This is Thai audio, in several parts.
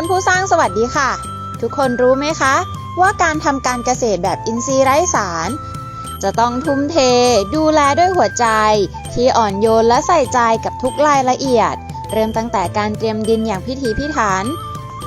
รผู้สร้างสวัสดีค่ะ ทุกคนรู้ไหมคะ ว่าการทำการเกษตรแบบอินทรีย์ไร้สาร จะต้องทุ่มเท ดูแลด้วยหัวใจ ที่อ่อนโยนและใส่ใจกับทุกรายละเอียด เริ่มตั้งแต่การเตรียมดินอย่างพิถีพิถัน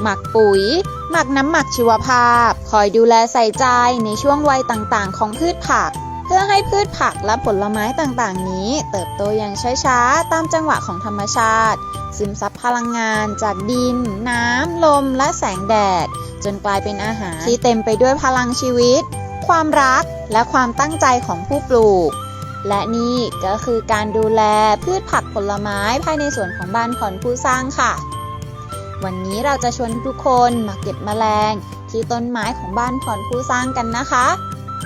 หมักปุ๋ย หมักน้ำหมักชีวภาพ คอยดูแลใส่ใจในช่วงวัยต่างๆ ของพืชผัก เพื่อให้พืชผักและผลไม้ต่างๆ นี้ เติบโตอย่างช้าๆตามจังหวะของธรรมชาติ ซึมซับพลังงานจากดิน น้ำ ลม และแสงแดด จนกลายเป็นอาหาร ที่เต็มไปด้วยพลังชีวิต ความรักและความตั้งใจของผู้ปลูก และนี่ก็คือการดูแลพืชผักผลไม้ภายในสวนของบ้านผ่อนผู้สร้างค่ะ วันนี้เราจะชวนทุกคนมาเก็บแมลง ที่ต้นไม้ของบ้านผ่อนผู้สร้างกันนะคะ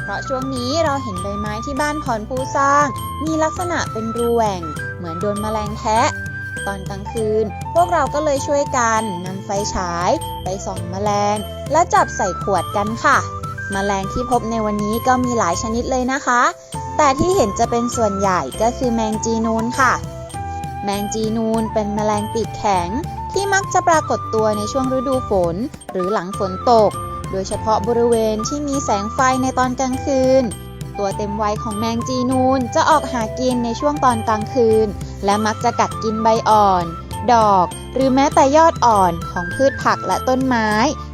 เพราะช่วงนี้เราเห็นใบไม้ที่บ้านผ่อนผู้สร้าง มีลักษณะเป็นรูแหว่งเหมือนโดนแมลงแทะ ตอนกลางคืน พวกเราก็เลยช่วยกันนำไฟฉาย ไปส่องแมลง และจับใส่ขวดกันค่ะแมลงที่พบในวันนี้ก็มีหลายชนิดเลยนะคะ แต่ที่เห็นจะเป็นส่วนใหญ่ก็คือแมงจีนูนค่ะ แมงจีนูนเป็นแมลงปีกแข็งที่มักจะปรากฏตัวในช่วงฤดูฝน หรือหลังฝนตก โดยเฉพาะบริเวณที่มีแสงไฟในตอนกลางคืน ตัวเต็มวัยของแมงจีนูนจะออกหากินในช่วงตอนกลางคืน และมักจะกัดกินใบอ่อน ดอก หรือแม้แต่ยอดอ่อนของพืชผักและต้นไม้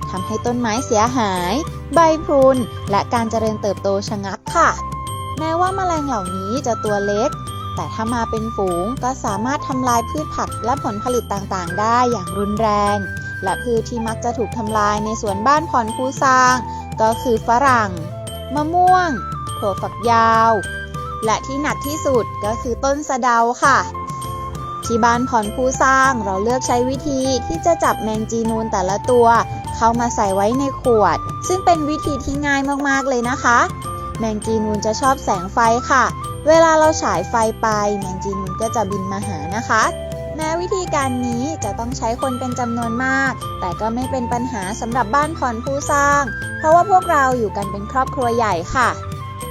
ทำให้ต้นไม้เสียหาย ใบพรุนและการเจริญเติบโตชะงักค่ะ แม้ว่าแมลงเหล่านี้จะตัวเล็ก แต่ถ้ามาเป็นฝูงก็สามารถทำลายพืชผักและผลผลิตต่างๆ ได้อย่างรุนแรง และพืชที่มักจะถูกทำลายในสวนบ้านพรผู้สร้าง ก็คือฝรั่ง มะม่วงถั่วฝักยาว และที่หนักที่สุดก็คือต้นสะเดาค่ะ ที่บ้านพรผู้สร้างเราเลือกใช้วิธีที่จะจับแมงจีนูนแต่ละตัว เข้ามาใส่ไว้ในขวด ซึ่งเป็นวิธีที่ง่ายมากๆเลยนะคะ แมงจีนูนจะชอบแสงไฟค่ะ เวลาเราฉายไฟไป แมงจีนูนก็จะบินมาหานะคะแม้วิธีการนี้จะต้องใช้คนเป็นจำนวนมาก แต่ก็ไม่เป็นปัญหาสำหรับบ้านพรผู้สร้าง เพราะว่าพวกเราอยู่กันเป็นครอบครัวใหญ่ค่ะ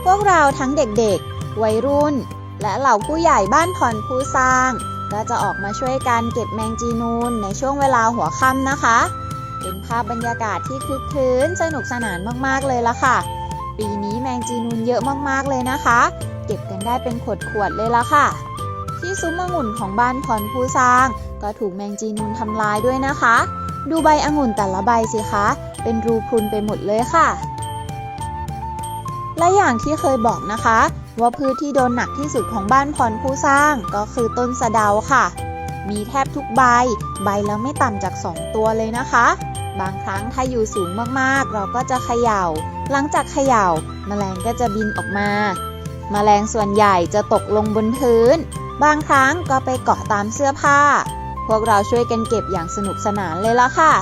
พวกเราทั้งเด็กๆ วัยรุ่น และเหล่าผู้ใหญ่บ้านพรผู้สร้าง ก็จะออกมาช่วยกันเก็บแมงจีนูนในช่วงเวลาหัวค่ำนะคะ เป็นภาพบรรยากาศที่คึกคืนสนุกสนานมากๆเลยละค่ะ ปีนี้แมงจีนูนเยอะมากๆเลยนะคะ เก็บกันได้เป็นขวดๆเลยละค่ะ ที่ซุ้มองุ่นของบ้านพรผู้สร้าง ก็ถูกแมงจีนูนทำลายด้วยนะคะ ดูใบองุ่นแต่ละใบสิคะ เป็นรูพรุนไปหมดเลยค่ะ และอย่างที่เคยบอกนะคะ ว่าพืชที่โดนหนักที่สุดของบ้านพรผู้สร้างก็คือต้นสะเดาค่ะ มีแทบทุกใบ ใบแล้วไม่ต่ำจาก 2 ตัวเลยนะคะ บางครั้งถ้าอยู่สูงมากๆ เราก็จะเขยา่า หลังจากเขยา่า แมลงก็จะบินออกมา แมลงส่วนใหญ่จะตกลงบนพื้น บางครั้งก็ไปเกาะตามเสื้อผ้า พวกเราช่วยกันเก็บอย่างสนุกสนานเลยละค่ะ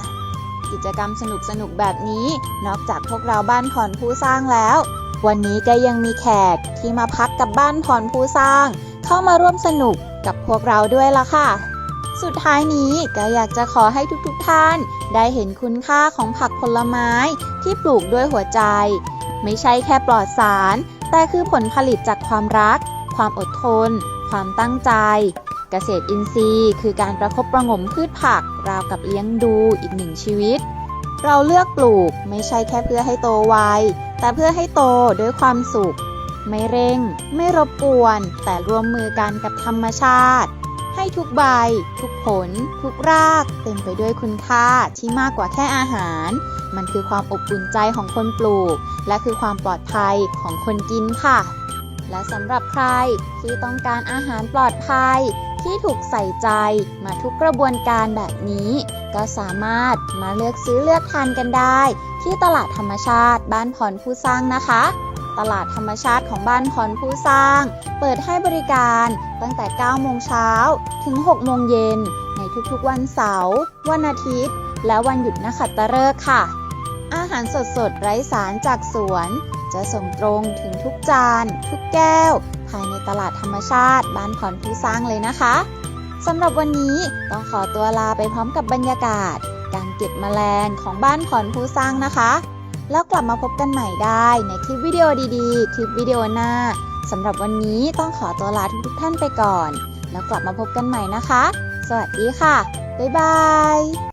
กิจกรรมสนุกๆแบบนี้ นอกจากพวกเราบ้านพรผู้สร้างแล้ว วันนี้ก็ยังมีแขกที่มาพักกับบ้านพรผู้สร้าง เข้ามาร่วมสนุกกับพวกเราด้วยละค่ะ สุดท้ายนี้ก็อยากจะขอให้ทุกๆท่าน ได้เห็นคุณค่าของผักผลไม้ที่ปลูกด้วยหัวใจ ไม่ใช่แค่ปลอดสาร แต่คือผลผลิตจากความรัก ความอดทน ความตั้งใจ เกษตรอินทรีย์ คือการประคบประงมพืชผัก ราวกับเลี้ยงดูอีกหนึ่งชีวิต เราเลือกปลูกไม่ใช่แค่เพื่อให้โตไว แต่เพื่อให้โตด้วยความสุข ไม่เร่ง ไม่รบกวน แต่รวมมือกันกับธรรมชาติ ให้ทุกใบ ทุกผล ทุกราก เต็มไปด้วยคุณค่าที่มากกว่าแค่อาหาร มันคือความอบอุ่นใจของคนปลูก และคือความปลอดภัยของคนกินค่ะ และสำหรับใครที่ต้องการอาหารปลอดภัยที่ถูกใส่ใจมาทุกกระบวนการแบบนี้ ก็สามารถมาเลือกซื้อเลือกทานกันได้ ที่ตลาดธรรมชาติบ้านพรผู้สร้างนะคะ ตลาดธรรมชาติของบ้านพรผู้สร้าง เปิดให้บริการตั้งแต่ 9 โมงเช้าถึง 6 โมงเย็น ในทุกๆ วันเสาร์ วันอาทิตย์ และวันหยุดนักขัตฤกษ์ค่ะ อาหารสดๆ ไร้สารจากสวน จะส่งตรงถึงทุกจาน ทุกแก้ว ภายในตลาดธรรมชาติบ้านพรผู้สร้างเลยนะคะสำหรับวันนี้ต้องขอตัวลาไปพร้อมกับบรรยากาศ การเก็บแมลงของบ้านขอนผู้สร้างนะคะ แล้วกลับมาพบกันใหม่ได้ในคลิปวิดีโอดีๆ คลิปวิดีโอหน้าสำหรับวันนี้ต้องขอตัวลาทุกๆท่านไปก่อน แล้วกลับมาพบกันใหม่นะคะ สวัสดีค่ะ บ๊ายบาย